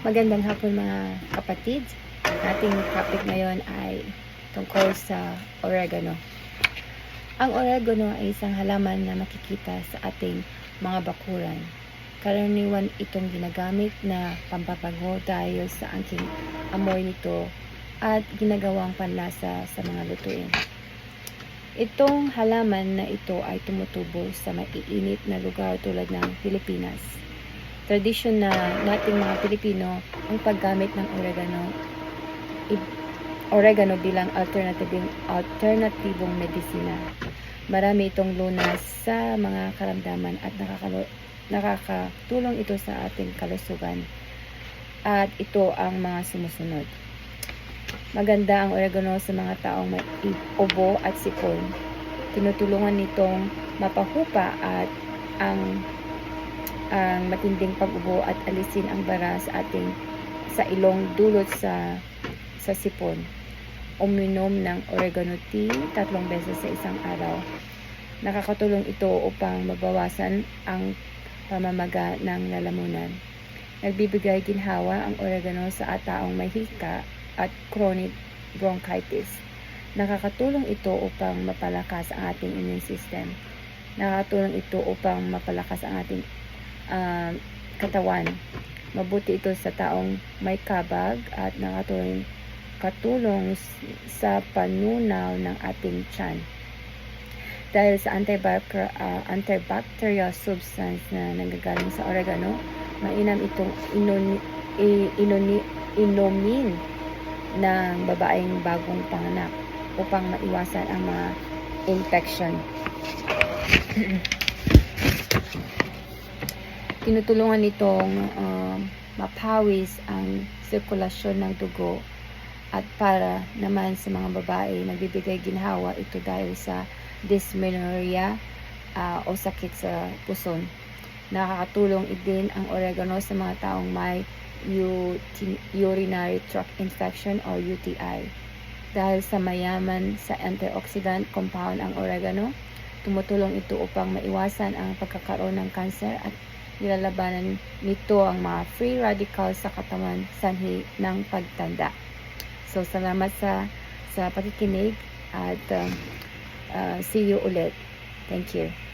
Magandang hapon mga kapatid. Ating topic ngayon ay tungkol sa oregano. Ang oregano ay isang halaman na makikita sa ating mga bakuran. Karaniwan itong ginagamit na pampapago dahil sa angking amoy nito at ginagawang panlasa sa mga lutuin. Itong halaman na ito ay tumutubo sa maiinit na lugar tulad ng Pilipinas. Tradisyon na nating mga Pilipino ang paggamit ng oregano oregano bilang alternatibong alternatibong medisina. Marami itong lunas sa mga karamdaman at nakakalo, nakakatulong ito sa ating kalusugan. At ito ang mga sumusunod. Maganda ang oregano sa mga taong may ubo at sipon. Tinutulungan nitong mapahupa at ang ang matinding pag-ubo at alisin ang bara sa ating sa ilong dulot sa sa sipon. Uminom ng oregano tea tatlong beses sa isang araw. Nakakatulong ito upang mabawasan ang pamamaga ng lalamunan. Nagbibigay ginhawa ang oregano sa taong may hika at chronic bronchitis. Nakakatulong ito upang mapalakas ang ating immune system. Nakakatulong ito upang mapalakas ang ating ah, katawan. Mabuti ito sa taong may kabag at nakatulong katulong sa panunaw ng ating tiyan. Dahil sa ah, antibacterial substance na nanggagaling sa oregano, mainam itong inoni, inoni, inumin ng babaeng bagong panganak upang maiwasan ang mga infection. tinutulungan nitong um, mapawis ang sirkulasyon ng dugo at para naman sa mga babae nagbibigay ginhawa ito dahil sa dysmenorrhea ah, o sakit sa puson. Nakakatulong din ang oregano sa mga taong may urinary tract infection or UTI. Dahil sa mayaman sa antioxidant compound ang oregano, tumutulong ito upang maiwasan ang pagkakaroon ng cancer at nilalabanan nito ang mga free radicals sa katawan sanhi ng pagtanda. So, salamat sa sa pakikinig at um, uh, see you ulit. Thank you.